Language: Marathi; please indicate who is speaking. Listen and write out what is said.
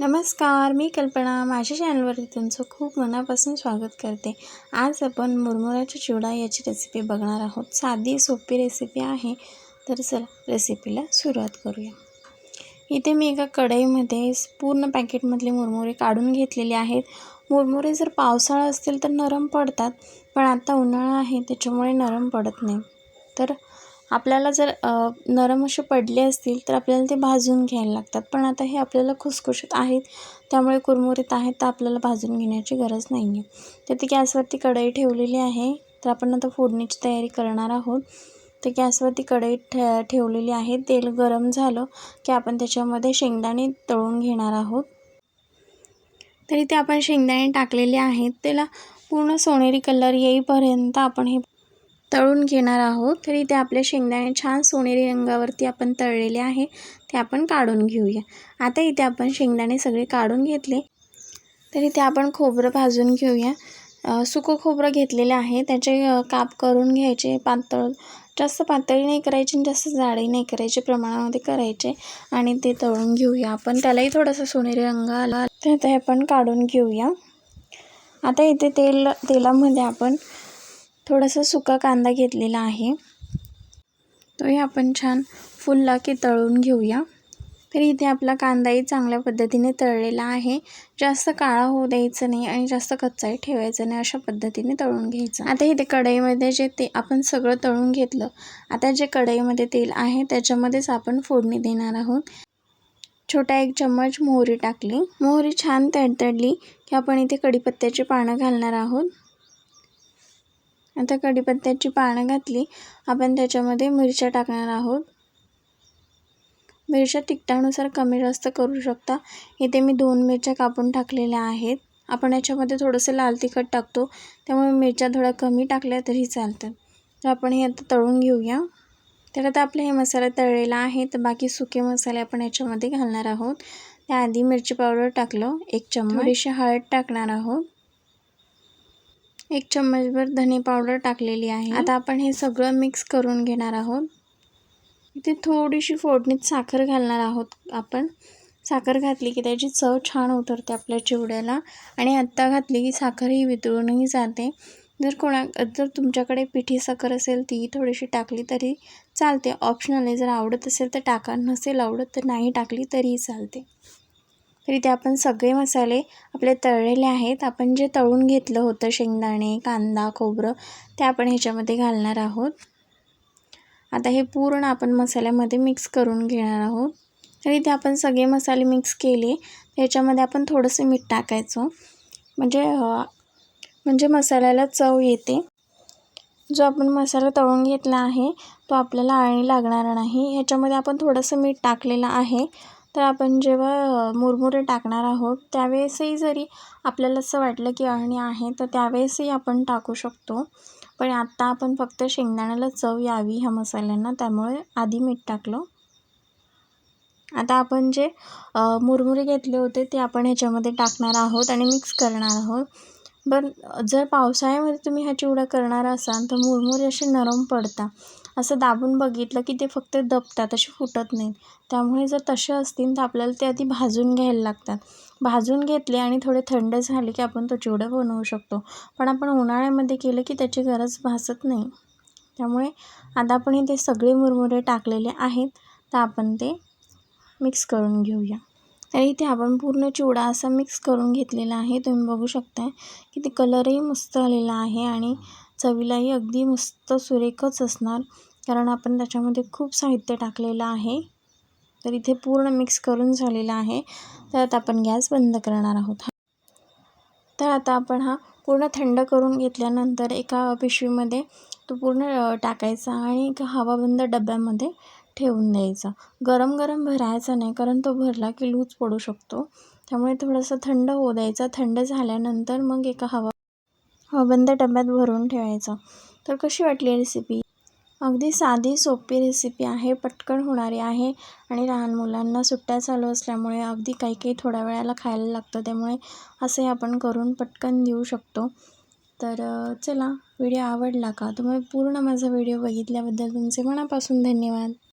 Speaker 1: नमस्कार मी कल्पना. माझ्या चॅनलवरती तुमचं खूप मनापासून स्वागत करते. आज आपण मुरमुऱ्याच्या चिवडा याची रेसिपी बघणार आहोत. साधी सोपी रेसिपी आहे. तर चला रेसिपीला सुरुवात करूया. इथे मी एका कढईमध्ये पूर्ण पॅकेटमधले मुरमुरे काढून घेतलेले आहेत. मुरमुरे जर पावसाळा असतील तर नरम पडतात पण आता उन्हाळा आहे त्याच्यामुळे नरम पडत नाही. तर आपल्याला जर नरम असे पडले असतील तर आपल्याला ते भाजून घ्यायला लागतात. पण आता हे आपल्याला खुसखुशीत आहेत त्यामुळे कुरमुरीत आहेत तर आपल्याला भाजून घेण्याची गरज नाही आहे तर ती गॅसवरती कढई ठेवलेली आहे तर आपण आता फोडणीची तयारी करणार आहोत. तर गॅसवरती कढई ठे ठेवलेली आहे तेल गरम झालं की आपण त्याच्यामध्ये शेंगदाणे तळून घेणार आहोत. तरी ते आपण शेंगदाणे टाकलेले आहेत त्याला पूर्ण सोनेरी कलर येईपर्यंत आपण हे तळून घेणार आहोत. तर इथे आपले शेंगदाणे छान सोनेरी रंगावरती आपण तळलेले आहे ते आपण काढून घेऊया. आता इथे आपण शेंगदाणे सगळे काढून घेतले. तर इथे आपण खोबरं भाजून घेऊया. सुकं खोबरं घेतलेलं आहे. त्याचे काप करून घ्यायचे पातळ जास्त पातळी नाही करायची आणि जास्त जाडही नाही करायचे प्रमाणामध्ये करायचे आणि ते तळून घेऊया आपण. त्यालाही थोडासा सोनेरी रंग आला. तर ते आपण काढून घेऊया. आता इथे तेल तेलामध्ये आपण थोडासा सुका कांदा घेतलेला आहे. तोही आपण छान फुलला की तळून घेऊया. तर इथे आपला कांदाही चांगल्या पद्धतीने तळलेला आहे. जास्त काळा होऊ द्यायचं नाही आणि जास्त कच्चाही ठेवायचं नाही अशा पद्धतीने तळून घ्यायचं. आता इथे कढईमध्ये जे ते आपण सगळं तळून घेतलं. आता जे कढईमध्ये तेल आहे त्याच्यामध्येच आपण फोडणी देणार आहोत. छोटा एक चम्मच मोहरी टाकली. मोहरी छान तडतडली की आपण इथे कढीपत्त्याची पानं घालणार आहोत. आता कढीपत्त्याची पानं घातली. आपण त्याच्यामध्ये मिरच्या टाकणार आहोत. मिरच्या तिखटानुसार कमी जास्त करू शकता. इथे मी दोन मिरच्या कापून टाकलेल्या आहेत. आपण याच्यामध्ये थोडंसं लाल तिखट टाकतो. त्यामुळे मिरच्या थोड्या कमी टाकल्या तरी चालतात. तर आपण हे आता तळून घेऊया. तर आता आपला हे मसाला तळलेला आहे. तर बाकी सुके मसाले आपण याच्यामध्ये घालणार आहोत. त्याआधी मिरची पावडर टाकलं. एक चम्मच. थोडीशी हळद टाकणार आहोत. एक चम्मचभर धने पावडर टाकलेली आहे. आता आपण हे सगळं मिक्स करून घेणार आहोत. इथे थोडीशी फोडणीत साखर घालणार आहोत आपण. साखर घातली की त्याची चव छान उतरते आपल्या चिवड्याला. आणि आत्ता घातली की साखर ही वितळूनही जाते. जर कोणा जर तुमच्याकडे पिठी साखर असेल ती थोडीशी टाकली तरी चालते. ऑप्शनल आहे. जर आवडत असेल तर टाका. नसेल आवडत तर नाही टाकली तरीही चालते. तरी ते आपण सगळे मसाले आपले तळलेले आहेत. आपण जे तळून घेतलं होतं शेंगदाणे कांदा खोबरं ते आपण ह्याच्यामध्ये घालणार आहोत. आता हे पूर्ण आपण मसाल्यामध्ये मिक्स करून घेणार आहोत. तरी ते आपण सगळे मसाले मिक्स केले त्याच्यामध्ये आपण थोडंसं मीठ टाकायचं. म्हणजे म्हणजे मसाल्याला चव येते. जो आपण मसाला तळून घेतला आहे तो आपल्याला आळणी लागणार नाही. ह्याच्यामध्ये आपण थोडंसं मीठ टाकलेलं आहे. तर आपण जेव्हा मुरमुरे टाकणार आहोत त्यावेळेसही जरी आपल्याला असं वाटलं की अळणी आहे तर त्यावेळेसही आपण टाकू शकतो. पण आत्ता आपण फक्त शेंगदाण्याला चव यावी ह्या मसाल्यांना त्यामुळे आधी मीठ टाकलं. आता आपण जे मुरमुरे घेतले होते ते आपण ह्याच्यामध्ये टाकणार आहोत आणि मिक्स करणार आहोत. पण जर पावसाळ्यामध्ये तुम्ही हा चिवडा करणार असाल तर मुरमुरे असे नरम पडता असं दाबून बघितलं की ते फक्त दबतात असे फुटत नाहीत. त्यामुळे जर तसे असतील तर आपल्याला ते आधी भाजून घ्यायला लागतात. भाजून घेतले आणि थोडे थंड झाले की आपण तो चिवडा बनवू शकतो. पण आपण उन्हाळ्यामध्ये केलं की त्याची गरज भासत नाही. त्यामुळे आता आपण इथे सगळे मुरमुरे टाकलेले आहेत. तर आपण ते मिक्स करून घेऊया. तर इथे आपण पूर्ण चिवडा असा मिक्स करून घेतलेला आहे. तुम्ही बघू शकता की ते कलरही मस्त आलेला आहे आणि चवीलाही अगदी मस्त सुरेखच असणार. कारण आपण त्याच्यामध्ये खूप साहित्य टाकलेलं आहे. तर इथे पूर्ण मिक्स करून झालेलं आहे. तर आता आपण गॅस बंद करणार आहोत. तर आता आपण हा पूर्ण थंड करून घेतल्यानंतर एका पिशवीमध्ये तो पूर्ण टाकायचा आणि एका हवाबंद डब्यामध्ये ठेवून द्यायचा. गरम गरम भरायचा नाही कारण तो भरला की लूज पडू शकतो. त्यामुळे थोडंसं थंड होऊ द्यायचा. थंड झाल्यानंतर मग एका हवा बंद डब्यात भरून ठेवायचं. तर कशी वाटली रेसिपी अगदी साधी सोपी रेसिपी आहे पटकन होणारी आहे आणि लहान मुलांना सुट्ट्या चालू असल्यामुळे अगदी काही काही थोड्या वेळाला खायला लागतं. त्यामुळे असे आपण करून पटकन देऊ शकतो. तर चला व्हिडिओ आवडला का? तुम्ही पूर्ण माझा व्हिडिओ बघितल्याबद्दल तुमचे मनापासून धन्यवाद.